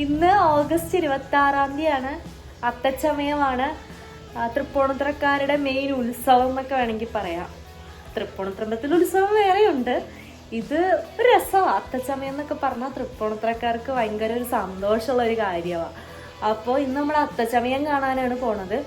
ഇന്ന് ഓഗസ്റ്റ് ഇരുപത്തി ആറാം തീയതിയാണ്. അത്തച്ചമയമാണ്. തൃപ്പൂണിത്തുറക്കാരുടെ മെയിൻ ഉത്സവം എന്നൊക്കെ വേണമെങ്കിൽ പറയാം. തൃപ്പൂണിത്തുറമ്പത്തിൽ ഉത്സവം വേറെയുണ്ട്. ഇത് ഒരു രസമാണ് അത്തച്ചമയം എന്നൊക്കെ പറഞ്ഞാൽ തൃപ്പൂണിത്തുറക്കാർക്ക് ഭയങ്കര ഒരു സന്തോഷമുള്ള ഒരു കാര്യമാണ് അപ്പോൾ ഇന്ന് നമ്മൾ അത്തച്ചമയം കാണാനാണ് പോണത്.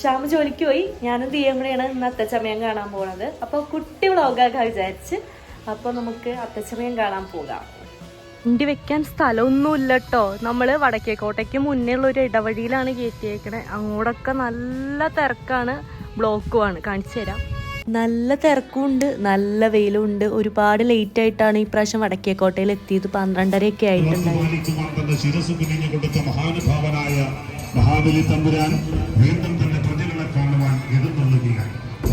ശ്യാമ ജോലിക്ക് പോയി. ഞാനും തീയം ഇന്ന് അത്തച്ചമയം കാണാൻ പോണത്. അപ്പോൾ കുട്ടി വ്ളോഗാക്കാൻ വിചാരിച്ച് അപ്പോൾ നമുക്ക് അത്തച്ചമയം കാണാൻ പോകാം. വണ്ടി വെക്കാൻ സ്ഥലമൊന്നുമില്ല കേട്ടോ നമ്മൾ വടക്കേക്കോട്ടയ്ക്ക് മുന്നേ ഉള്ള ഒരു ഇടവഴിയിലാണ് കയറ്റിയേക്കണേ. അങ്ങോട്ടൊക്കെ നല്ല തിരക്കാണ്. ബ്ലോക്കുമാണ് കാണിച്ചു തരാം. നല്ല തിരക്കുമുണ്ട് നല്ല വെയിലുമുണ്ട്. ഒരുപാട് ലേറ്റ് ആയിട്ടാണ് ഈ പ്രാവശ്യം വടക്കേക്കോട്ടയിൽ എത്തിയത്. പന്ത്രണ്ടരയൊക്കെ ആയിട്ടുണ്ടായിരുന്നു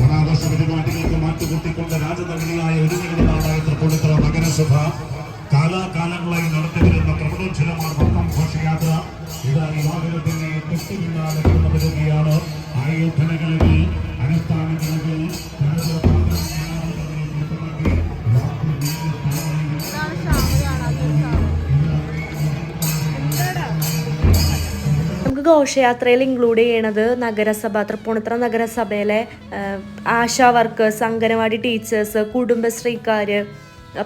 ഓണാഘോഷ പരിപാടികൾക്ക് മാറ്റുകൂട്ടിക്കൊണ്ട് ഒരു നഗരസഭ കാലാകാലങ്ങളായി നടത്തിവരുന്ന പ്രബോധനമാണ് മൊത്തം ഘോഷയാത്ര. ഇത് ഈ വാഹനത്തിന് തൊട്ടു പിന്നാലെ ആയോധനകളിൽ ഘോഷയാത്രയിൽ ഇൻക്ലൂഡ് ചെയ്യണത് നഗരസഭ തൃപ്പൂണിത്തുറ നഗരസഭയിലെ ആശാ വർക്കേഴ്സ് അംഗനവാടി ടീച്ചേഴ്സ് കുടുംബശ്രീക്കാർ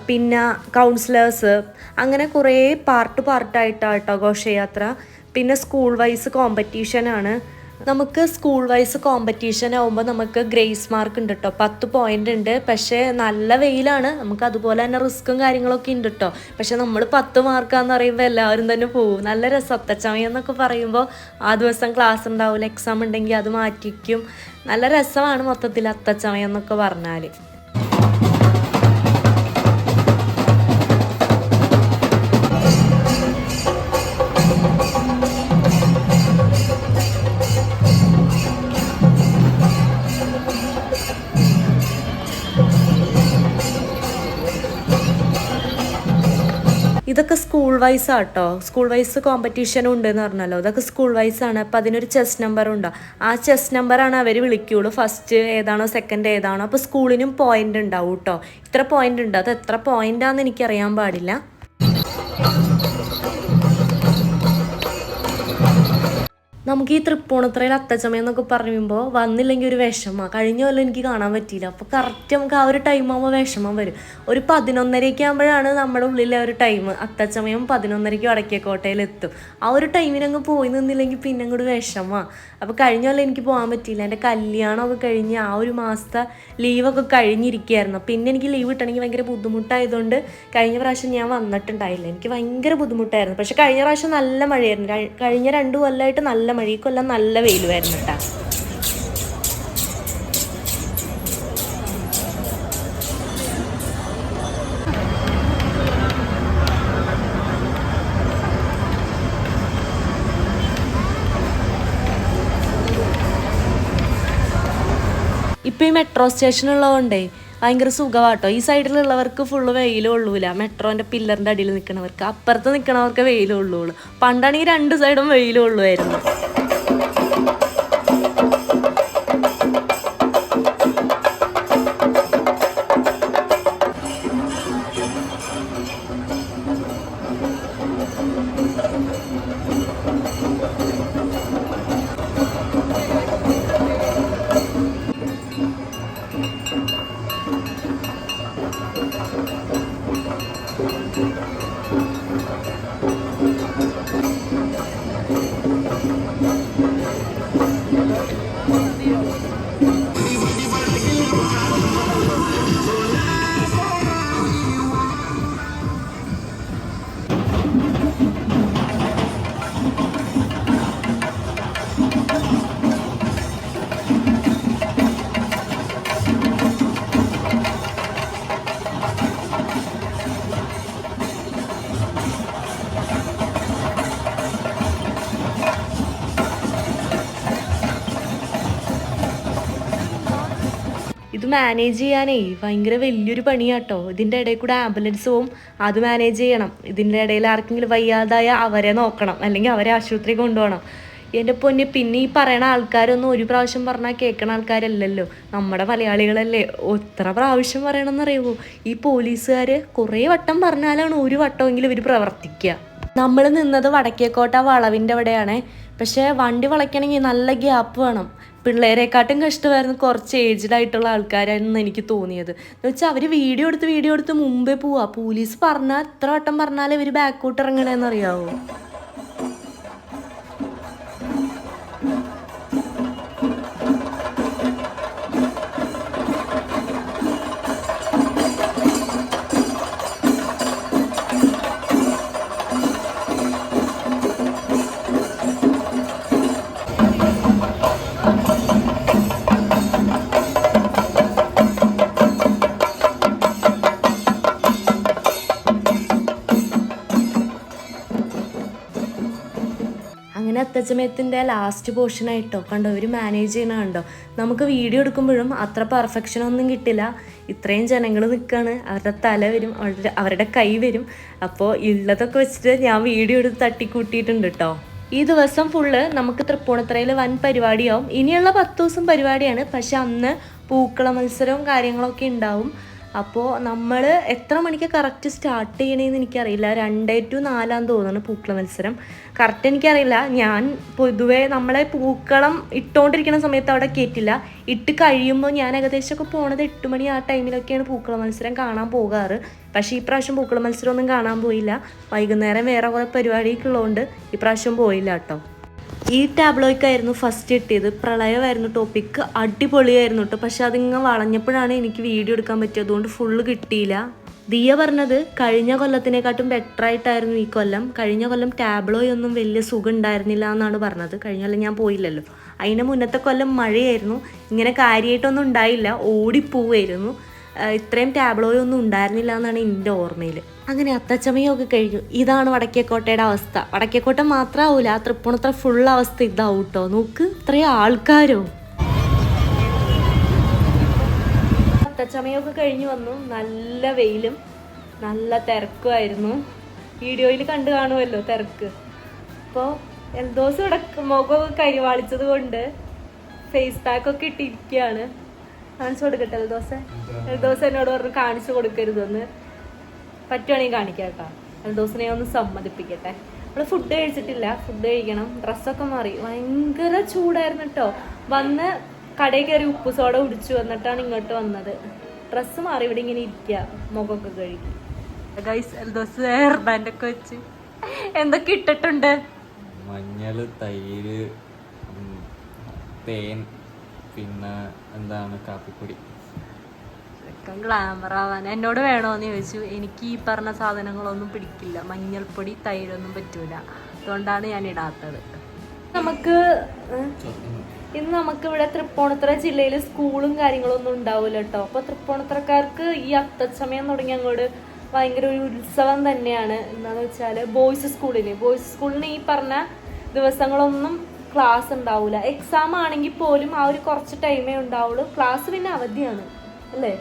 പിന്നെ കൗൺസിലേഴ്സ് അങ്ങനെ കുറേ പാർട്ട് പാർട്ടായിട്ടാട്ടോ ഘോഷയാത്ര. പിന്നെ സ്കൂൾ വൈസ് കോമ്പറ്റീഷനാണ് നമുക്ക് സ്കൂൾ വൈസ് കോമ്പറ്റീഷൻ ആകുമ്പോൾ നമുക്ക് ഗ്രേസ് മാർക്ക് ഉണ്ട് കേട്ടോ പത്ത് പോയിന്റ് ഉണ്ട്. പക്ഷേ നല്ല വെയിലാണ്. നമുക്ക് അതുപോലെ തന്നെ റിസ്ക്കും കാര്യങ്ങളൊക്കെ ഉണ്ട് കേട്ടോ പക്ഷെ നമ്മൾ പത്ത് മാർക്കാന്ന് പറയുമ്പോൾ എല്ലാവരും തന്നെ പോകും നല്ല രസം. എന്നൊക്കെ പറയുമ്പോൾ ആ ദിവസം ക്ലാസ് ഉണ്ടാവില്ല എക്സാം ഉണ്ടെങ്കിൽ അത് മാറ്റിക്കും. നല്ല രസമാണ് മൊത്തത്തിൽ അത്തച്ചമയം എന്നൊക്കെ പറഞ്ഞാൽ ഇതൊക്കെ സ്കൂൾ വൈസ് ആട്ടോ. സ്കൂൾ വൈസ് കോമ്പറ്റീഷൻ ഉണ്ട് എന്ന് പറഞ്ഞല്ലോ. ഇതൊക്കെ സ്കൂൾ വൈസ് ആണ്. അപ്പം അതിനൊരു ചെസ് നമ്പർ ഉണ്ടോ? ആ ചെസ് നമ്പറാണ് അവർ വിളിക്കുകയുള്ളൂ ഫസ്റ്റ് ഏതാണോ സെക്കൻഡ് ഏതാണോ. അപ്പോൾ സ്കൂളിനും പോയിന്റ് ഉണ്ടാവും കേട്ടോ ഇത്ര പോയിന്റ് ഉണ്ട്? അത് എത്ര പോയിന്റാന്ന് എനിക്കറിയാൻ പാടില്ല. നമുക്ക് ഈ തൃപ്പൂണിത്രയിൽ അത്തച്ചമയം എന്നൊക്കെ പറയുമ്പോൾ വന്നില്ലെങ്കിൽ ഒരു വിഷമമാണ് കഴിഞ്ഞ കൊല്ലം എനിക്ക് കാണാൻ പറ്റിയില്ല. അപ്പോൾ കറക്റ്റ് നമുക്ക് ആ ഒരു ടൈം ആകുമ്പോൾ വിഷമം വരും. ഒരു പതിനൊന്നരയ്ക്ക് ആകുമ്പോഴാണ് നമ്മുടെ ഉള്ളിലെ ഒരു ടൈം അത്തച്ചമയം പതിനൊന്നരയ്ക്ക് വടക്കേക്കോട്ടയിൽ എത്തും. ആ ഒരു ടൈമിനങ്ങ് പോയി നിന്നില്ലെങ്കിൽ പിന്നെ അങ്ങോട്ട് വിഷമമാണ് അപ്പോൾ കഴിഞ്ഞ കൊല്ലം എനിക്ക് പോകാൻ പറ്റിയില്ല. എന്റെ കല്യാണമൊക്കെ കഴിഞ്ഞ് ആ ഒരു മാസത്തെ ലീവൊക്കെ കഴിഞ്ഞിരിക്കുകയായിരുന്നു. പിന്നെ എനിക്ക് ലീവ് കിട്ടണമെങ്കിൽ ഭയങ്കര ബുദ്ധിമുട്ടായതുകൊണ്ട് കഴിഞ്ഞ പ്രാവശ്യം ഞാൻ വന്നിട്ടുണ്ടായില്ല. എനിക്ക് ഭയങ്കര ബുദ്ധിമുട്ടായിരുന്നു. പക്ഷേ കഴിഞ്ഞ പ്രാവശ്യം നല്ല മഴയായിരുന്നു. കഴിഞ്ഞ രണ്ട് കൊല്ലമായിട്ട് നല്ല മഴ നല്ല വെയിലുമായിരുന്നു കേട്ടോ ഇപ്പം ഈ മെട്രോ സ്റ്റേഷൻ ഉള്ളതുകൊണ്ടേ ഭയങ്കര സുഖമാട്ടോ ഈ സൈഡിലുള്ളവർക്ക് ഫുള്ള് വെയിലേ ഉള്ളൂല. മെട്രോന്റെ പില്ലറിന്റെ അടിയിൽ നിൽക്കണവർക്ക് അപ്പുറത്ത് നിൽക്കണവർക്ക് വെയിലേ ഉള്ളൂ പണ്ടാണെങ്കിൽ രണ്ട് സൈഡും വെയിൽ കൊള്ളുമായിരുന്നു മാനേജ് ചെയ്യാനേ ഭയങ്കര വലിയൊരു പണിയാട്ടോ. ഇതിന്റെ ഇടയിൽ കൂടെ ആംബുലൻസ് പോവും അത് മാനേജ് ചെയ്യണം. ഇതിന്റെ ഇടയിൽ ആർക്കെങ്കിലും വയ്യാതായ അവരെ നോക്കണം. അല്ലെങ്കിൽ അവരെ ആശുപത്രി കൊണ്ടുപോകണം. എന്റെ പൊന്നെ പിന്നെ ഈ പറയണ ആൾക്കാരൊന്നും ഒരു പ്രാവശ്യം പറഞ്ഞാൽ കേൾക്കണ ആൾക്കാരല്ലല്ലോ. നമ്മുടെ മലയാളികളല്ലേ. എത്ര പ്രാവശ്യം പറയണമെന്നറിയുമോ ഈ പോലീസുകാർ കുറേ വട്ടം പറഞ്ഞാലാണ് ഒരു വട്ടമെങ്കിലും ഇവർ പ്രവർത്തിക്കുക. നമ്മൾ നിന്നത് വടക്കേക്കോട്ട വളവിന്റെ അവിടെയാണ്. പക്ഷേ വണ്ടി വളയ്ക്കണമെങ്കിൽ നല്ല ഗ്യാപ്പ് വേണം. പിള്ളേരെക്കാട്ടും കഷ്ടമായിരുന്നു കുറച്ച് ഏജ്ഡ് ആയിട്ടുള്ള ആൾക്കാരായിരുന്നു എനിക്ക് തോന്നിയത്. എന്ന് വെച്ചാൽ അവർ വീഡിയോ എടുത്ത് വീഡിയോ എടുത്ത് മുമ്പേ പോവാ. പോലീസ് പറഞ്ഞാൽ എത്ര വട്ടം പറഞ്ഞാലേ ഇവർ ബാക്കോട്ട് ഇറങ്ങണേന്ന് അത്തച്ചമയത്തിന്റെ ലാസ്റ്റ് പോർഷൻ ആയിട്ടോ കണ്ടോ ഇവർ മാനേജ് ചെയ്യണ കണ്ടോ? നമുക്ക് വീഡിയോ എടുക്കുമ്പോഴും അത്ര പെർഫെക്ഷൻ ഒന്നും കിട്ടില്ല. ഇത്രയും ജനങ്ങൾ നിൽക്കുകയാണ് അവരുടെ തല വരും അവരുടെ അവരുടെ കൈ വരും. അപ്പോൾ ഉള്ളതൊക്കെ വെച്ചിട്ട് ഞാൻ വീഡിയോ എടുത്ത് തട്ടിക്കൂട്ടിയിട്ടുണ്ട് കേട്ടോ ഈ ദിവസം ഫുള്ള് നമുക്ക് തൃപ്പൂണിത്തറയിൽ വൻ പരിപാടിയാവും. ഇനിയുള്ള പത്ത് ദിവസം പരിപാടിയാണ് പക്ഷെ അന്ന് പൂക്കള മത്സരവും കാര്യങ്ങളൊക്കെ ഉണ്ടാവും അപ്പോൾ നമ്മൾ എത്ര മണിക്ക് കറക്റ്റ് സ്റ്റാർട്ട് ചെയ്യണേന്ന് എനിക്കറിയില്ല. രണ്ടേ ടു നാലാന്ന് തോന്നുന്നു പൂക്കള മത്സരം. കറക്റ്റ് എനിക്കറിയില്ല. ഞാൻ പൊതുവേ നമ്മളെ പൂക്കളം ഇട്ടുകൊണ്ടിരിക്കുന്ന സമയത്ത് അവിടെ കയറ്റില്ല ഇട്ട് കഴിയുമ്പോൾ ഞാൻ ഏകദേശമൊക്കെ പോണത് എട്ട് മണി ആ ടൈമിലൊക്കെയാണ് പൂക്കള മത്സരം കാണാൻ പോകാറ്. പക്ഷേ ഈ പ്രാവശ്യം പൂക്കള മത്സരം ഒന്നും കാണാൻ പോയില്ല. വൈകുന്നേരം വേറെ കുറേ പരിപാടിയൊക്കെ ഉള്ളതുകൊണ്ട് ഈ പ്രാവശ്യം പോയില്ല കേട്ടോ. ഈ ടാബ്ലോയ്ക്കായിരുന്നു ഫസ്റ്റ് കിട്ടിയത്. പ്രളയമായിരുന്നു ടോപ്പിക്ക് അടിപൊളിയായിരുന്നു കേട്ടോ പക്ഷെ അതിങ്ങനെ വളഞ്ഞപ്പോഴാണ് എനിക്ക് വീഡിയോ എടുക്കാൻ പറ്റിയത്. അതുകൊണ്ട് ഫുള്ള് കിട്ടിയില്ല. ദിയ പറഞ്ഞത് കഴിഞ്ഞ കൊല്ലത്തിനെക്കാട്ടും ബെറ്റർ ആയിട്ടായിരുന്നു ഈ കൊല്ലം. കഴിഞ്ഞ കൊല്ലം ടാബ്ലോയൊന്നും വലിയ സുഖം ഉണ്ടായിരുന്നില്ല എന്നാണ് പറഞ്ഞത്. കഴിഞ്ഞ കൊല്ലം ഞാൻ പോയില്ലല്ലോ. അതിന് മുന്നത്തെ കൊല്ലം മഴയായിരുന്നു. ഇങ്ങനെ കാര്യമായിട്ടൊന്നും ഉണ്ടായില്ല. ഓടിപ്പോവായിരുന്നു. ഇത്രയും ടാബ്ലോയോ ഒന്നും ഉണ്ടായിരുന്നില്ല എന്നാണ് എന്റെ ഓർമ്മയിൽ അങ്ങനെ അത്തച്ചമയൊക്കെ കഴിഞ്ഞു. ഇതാണ് വടക്കേക്കോട്ടയുടെ അവസ്ഥ. വടക്കേക്കോട്ട മാത്രമാവൂല ആ തൃപ്പൂണിത്ര ഫുൾ അവസ്ഥ ഇതാവും കേട്ടോ നോക്ക് ഇത്രയും ആൾക്കാരോ? അത്തച്ചമയൊക്കെ കഴിഞ്ഞു വന്നു. നല്ല വെയിലും നല്ല തിരക്കുമായിരുന്നു വീഡിയോയിൽ കണ്ടു കാണുമല്ലോ തിരക്ക്. അപ്പോൾ എൽദോസ് ഇവിടെ മുഖമൊക്കെ കരിവാളിച്ചത് കൊണ്ട് ഫേസ് പാക്കൊക്കെ ഇട്ടിരിക്കുകയാണ്. കാണിച്ചു കൊടുക്കട്ടെ ദോശ ദോശ എന്നോട് പറഞ്ഞു കാണിച്ചു കൊടുക്കരുതെന്ന്. പറ്റുവാണെങ്കിൽ കാണിക്കാം കേട്ടോ. എൽദോസിനെ ഒന്ന് സമ്മതിപ്പിക്കട്ടെ. നമ്മൾ ഫുഡ് കഴിച്ചിട്ടില്ല. ഫുഡ് കഴിക്കണം. ഡ്രസ്സൊക്കെ മാറി. ഭയങ്കര ചൂടായിരുന്നു കേട്ടോ. വന്ന് കടയിൽ കയറി ഉപ്പ് സോഡ കുടിച്ചു. വന്നിട്ടാണ് ഇങ്ങോട്ട് വന്നത്. ഡ്രസ്സ് മാറി ഇവിടെ ഇങ്ങനെ ഇരിക്കുക. മുഖമൊക്കെ കഴുകി. ഗൈസ് എൽദോസ് ഹെയർ ബാൻഡൊക്കെ വെച്ച്. എന്തൊക്കെ ഇട്ടിട്ടുണ്ട്? മഞ്ഞൾ തൈര് തേൻ. പിന്നെ എന്താണ് കാപ്പിപ്പൊടി? ഗ്ലാമർ ആവാൻ. എന്നോട് വേണോന്ന് ചോദിച്ചു. എനിക്ക് ഈ പറഞ്ഞ സാധനങ്ങളൊന്നും പിടിക്കില്ല. മഞ്ഞൾപ്പൊടി തൈരൊന്നും പറ്റൂല. അതുകൊണ്ടാണ് ഞാൻ ഇടാത്തത്. നമുക്ക് ഇന്ന് നമുക്ക് ഇവിടെ തൃപ്പൂണിത്തുറ ജില്ലയിൽ സ്കൂളും കാര്യങ്ങളൊന്നും ഉണ്ടാവില്ല കേട്ടോ അപ്പൊ തൃപ്പൂണിത്തുറക്കാർക്ക് ഈ അത്തച്ചമയം തുടങ്ങി അങ്ങോട്ട് ഭയങ്കര ഒരു ഉത്സവം തന്നെയാണ്. എന്താന്ന് വെച്ചാൽ ബോയ്സ് സ്കൂളിന് ബോയ്സ് സ്കൂളിന് ഈ പറഞ്ഞ ദിവസങ്ങളൊന്നും ക്ലാസ് ഉണ്ടാവില്ല എക്സാം ആണെങ്കിൽ പോലും ആ ഒരു കുറച്ച് ടൈമേ ഉണ്ടാവുള്ളൂ. ക്ലാസ് പിന്നെ അവധിയാണ്. അല്ലേ?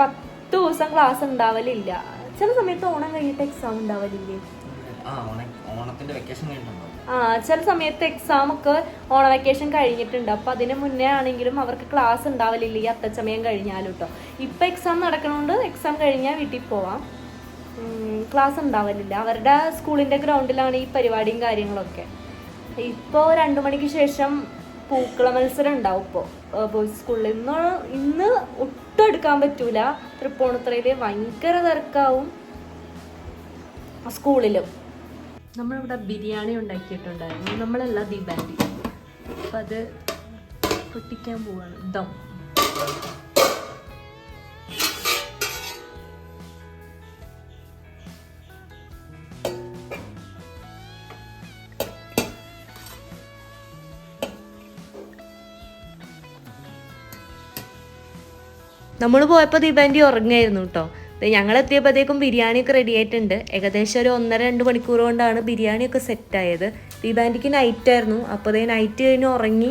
പത്ത് ദിവസം ക്ലാസ് ഉണ്ടാവലില്ല. ചില സമയത്ത് ഓണം കഴിഞ്ഞിട്ട് എക്സാം ഉണ്ടാവലില്ലേ? ആ ഓണത്തിന്റെ വെക്കേഷൻ ആ ചില സമയത്ത് എക്സാം ഒക്കെ ഓണ വെക്കേഷൻ കഴിഞ്ഞിട്ടുണ്ട്. അപ്പൊ അതിന് മുന്നേ ആണെങ്കിലും അവർക്ക് ക്ലാസ് ഉണ്ടാവലില്ല ഈ അത്തച്ചമയം കഴിഞ്ഞാലും കേട്ടോ ഇപ്പൊ എക്സാം നടക്കണോണ്ട് എക്സാം കഴിഞ്ഞാൽ വീട്ടിൽ പോവാം. ക്ലാസ് ഉണ്ടാവലില്ല. അവരുടെ സ്കൂളിന്റെ ഗ്രൗണ്ടിലാണ് ഈ പരിപാടിയും കാര്യങ്ങളൊക്കെ. ഇപ്പോൾ രണ്ടു മണിക്ക് ശേഷം പൂക്കള മത്സരം ഉണ്ടാവും ഇപ്പോൾ ബോയ്സ് സ്കൂളിൽ ഇന്ന് ഇന്ന് ഒട്ടും എടുക്കാൻ പറ്റൂല. തൃപ്പൂണിത്തുറയിൽ ഭയങ്കര തിരക്കാവും സ്കൂളിലും. നമ്മളിവിടെ ബിരിയാണി ഉണ്ടാക്കിയിട്ടുണ്ടായിരുന്നു. നമ്മളല്ല ദീപാൻഡി അപ്പം അത് പൊട്ടിക്കാൻ പോവാണ്. ദം. നമ്മൾ പോയപ്പോൾ ദീപാൻഡി ഉറങ്ങായിരുന്നു കേട്ടോ ഞങ്ങൾ എത്തിയപ്പോഴത്തേക്കും ബിരിയാണിയൊക്കെ റെഡി ആയിട്ടുണ്ട്. ഏകദേശം ഒരു ഒന്നര രണ്ട് മണിക്കൂർ കൊണ്ടാണ് ബിരിയാണിയൊക്കെ സെറ്റായത് നൈറ്റ് ആയിരുന്നു. അപ്പോൾ അതേ നൈറ്റ് കഴിഞ്ഞ് ഉറങ്ങി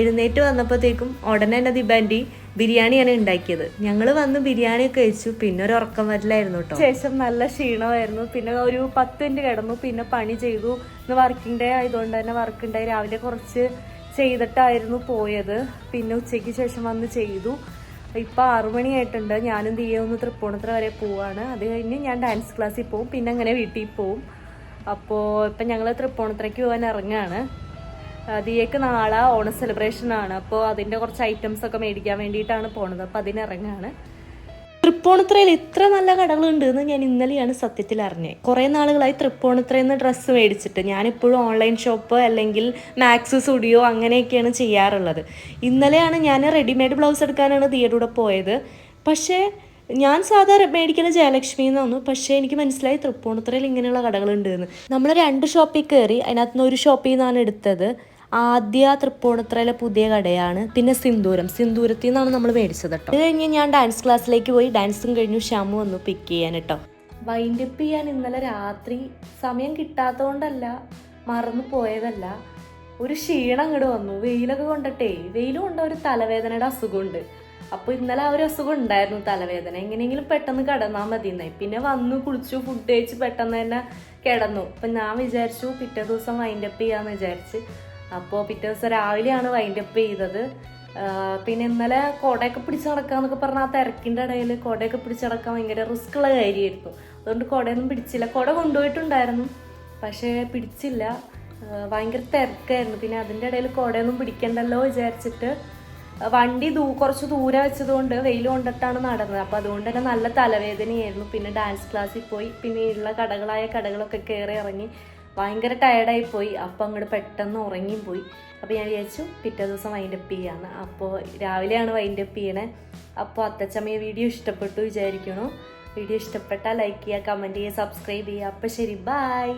എഴുന്നേറ്റ് വന്നപ്പോഴത്തേക്കും ഉടനെ തന്നെ ദീപാൻഡി ബിരിയാണിയാണ് ഉണ്ടാക്കിയത് ഞങ്ങൾ വന്ന് ബിരിയാണിയൊക്കെ കഴിച്ചു. പിന്നെ ഒരു ഉറക്കം വരില്ലായിരുന്നു കേട്ടോ ശേഷം നല്ല ക്ഷീണമായിരുന്നു. പിന്നെ ഒരു പത്ത് മിനിറ്റ് കിടന്നു. പിന്നെ പണി ചെയ്തു. ഇന്ന് വർക്കിംഗ് ഡേ ആയതുകൊണ്ട് തന്നെ വർക്കിംഗ് ഡേ രാവിലെ കുറച്ച് ചെയ്തിട്ടായിരുന്നു പോയത്. പിന്നെ ഉച്ചയ്ക്ക് ശേഷം വന്ന് ചെയ്തു. ഇപ്പൊ ആറുമണിയായിട്ടുണ്ട് ഞാനും തീയൊന്ന് തൃപ്പൂണിത്തുറ വരെ പോവാണ്. അത് കഴിഞ്ഞ് ഞാൻ ഡാൻസ് ക്ലാസ്സിൽ പോവും. പിന്നെ അങ്ങനെ വീട്ടിൽ പോവും. അപ്പോൾ ഇപ്പം ഞങ്ങൾ തൃപ്പൂണിത്തറയ്ക്ക് പോകാൻ ഇറങ്ങുകയാണ് ദിയക്ക് നാളെ ഓണ സെലിബ്രേഷൻ ആണ്. അപ്പോൾ അതിന്റെ കുറച്ച് ഐറ്റംസ് ഒക്കെ മേടിക്കാൻ വേണ്ടിയിട്ടാണ് പോണത്. അപ്പോൾ അതിന് ഇറങ്ങുകയാണ് തൃപ്പൂണിത്രയിൽ ഇത്ര നല്ല കടകളുണ്ട് എന്ന് ഞാൻ ഇന്നലെയാണ് സത്യത്തിൽ അറിഞ്ഞത്. കുറേ നാളുകളായി തൃപ്പൂണിത്രയിൽ നിന്ന് ഡ്രസ്സ് മേടിച്ചിട്ട് ഞാനിപ്പോഴും ഓൺലൈൻ ഷോപ്പ് അല്ലെങ്കിൽ മാക്സ് സ്റ്റുഡിയോ അങ്ങനെയൊക്കെയാണ് ചെയ്യാറുള്ളത്. ഇന്നലെയാണ് ഞാൻ റെഡിമെയ്ഡ് ബ്ലൗസ് എടുക്കാനാണ് കൂടെ പോയത്. പക്ഷേ ഞാൻ സാധാരണ മേടിക്കുന്ന ജയലക്ഷ്മി എന്നാന്നു പക്ഷേ എനിക്ക് മനസ്സിലായി തൃപ്പൂണിത്രയിൽ ഇങ്ങനെയുള്ള കടകളുണ്ട് എന്ന് നമ്മൾ രണ്ട് ഷോപ്പിൽ കയറി അതിനകത്തുനിന്ന് ഒരു ഷോപ്പിൽ നിന്നാണ് എടുത്തത്. ആദ്യ തൃപ്പൂണിത്തറയിലെ പുതിയ കടയാണ്. പിന്നെ സിന്ദൂരം. സിന്ദൂരത്തിൽ നിന്നാണ് നമ്മൾ മേടിച്ചത് കേട്ടോ. അത് കഴിഞ്ഞ് ഞാൻ ഡാൻസ് ക്ലാസ്സിലേക്ക് പോയി. ഡാൻസും കഴിഞ്ഞു. ഷാമു വന്നു പിക്ക് ചെയ്യാൻ കേട്ടോ. വൈൻഡപ്പ് ചെയ്യാൻ ഇന്നലെ രാത്രി സമയം കിട്ടാത്തതുകൊണ്ടല്ല മറന്നു പോയതല്ല. ഒരു ക്ഷീണം അങ്ങോട്ട് വന്നു. വെയിലൊക്കെ കൊണ്ടിട്ടേ വെയിലും കൊണ്ട ഒരു തലവേദനയുടെ അസുഖമുണ്ട്. അപ്പോൾ ഇന്നലെ ആ ഒരു അസുഖം ഉണ്ടായിരുന്നു തലവേദന. എങ്ങനെയെങ്കിലും പെട്ടെന്ന് കിടന്നാൽ മതി എന്നായി പിന്നെ വന്നു കുളിച്ചു ഫുഡ് കഴിച്ച് പെട്ടെന്ന് തന്നെ കിടന്നു. അപ്പം ഞാൻ വിചാരിച്ചു പിറ്റേ ദിവസം വൈൻഡപ്പ് ചെയ്യാന്ന് വിചാരിച്ച് അപ്പോൾ പിറ്റേ ദിവസം രാവിലെയാണ് വൈൻഡപ്പ് ചെയ്തത്. പിന്നെ ഇന്നലെ കുടയൊക്കെ പിടിച്ച് നടക്കാന്നൊക്കെ പറഞ്ഞാൽ ആ തിരക്കിന്റെ ഇടയിൽ കുടയൊക്കെ പിടിച്ച് നടക്കാൻ ഭയങ്കര റിസ്ക് ഉള്ള കാര്യമായിരുന്നു അതുകൊണ്ട് കുടയൊന്നും പിടിച്ചില്ല. കുട കൊണ്ടുപോയിട്ടുണ്ടായിരുന്നു പക്ഷേ പിടിച്ചില്ല. ഭയങ്കര തിരക്കായിരുന്നു. പിന്നെ അതിന്റെ ഇടയിൽ കുടയൊന്നും പിടിക്കണ്ടല്ലോ വിചാരിച്ചിട്ട് വണ്ടി ദൂ കുറച്ച് ദൂരെ വെച്ചതുകൊണ്ട് വെയിൽ കൊണ്ടിട്ടാണ് നടന്നത്. അപ്പോൾ അതുകൊണ്ട് തന്നെ നല്ല തലവേദനയായിരുന്നു. പിന്നെ ഡാൻസ് ക്ലാസ്സിൽ പോയി. പിന്നെ ഉള്ള കടകളായ കടകളൊക്കെ കയറി ഇറങ്ങി. ഭയങ്കര ടയർഡായി പോയി. അപ്പോൾ അങ്ങോട്ട് പെട്ടെന്ന് ഉറങ്ങിയും പോയി. അപ്പോൾ ഞാൻ വിചാരിച്ചു പിറ്റേ ദിവസം വൈൻഡപ്പ് ചെയ്യാന്ന്. അപ്പോൾ രാവിലെയാണ് വൈൻഡപ്പ് ചെയ്യണേ. അപ്പോൾ അത്തച്ചമ്മയെ വീഡിയോ ഇഷ്ടപ്പെട്ടു വിചാരിക്കണു വീഡിയോ ഇഷ്ടപ്പെട്ടാൽ ലൈക്ക് ചെയ്യുക കമന്റ് ചെയ്യുക സബ്സ്ക്രൈബ് ചെയ്യുക. അപ്പോൾ ശരി ബായ്